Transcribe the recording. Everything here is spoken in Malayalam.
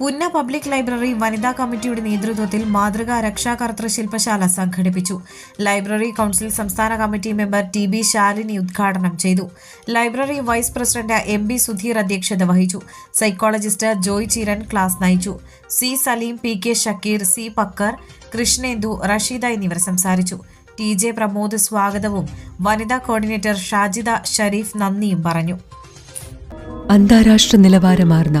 Punna public library വനിതാ കമ്മിറ്റിയുടെ നേതൃത്വത്തിൽ മാതൃകാ രക്ഷാകർത്തൃ ശില്പശാല സംഘടിപ്പിച്ചു. ലൈബ്രറി കൗൺസിൽ സംസ്ഥാന committee member T B Shalini ഉദ്ഘാടനം ചെയ്തു. Library vice president M B Sudheer അധ്യക്ഷത വഹിച്ചു. സൈക്കോളജിസ്റ്റ് ജോയ് ചീരൻ ക്ലാസ് നയിച്ചു. C Saleem P K Shakeer C Pakkar Krishnendu Rasheeda എന്നിവർ സംസാരിച്ചു. ടി ജെ പ്രമോദ് സ്വാഗതവും വനിതാ കോർഡിനേറ്റർ ഷാജിദ ഷരീഫ് നന്ദിയും പറഞ്ഞു. അന്താരാഷ്ട്ര നിലവാരമാർന്ന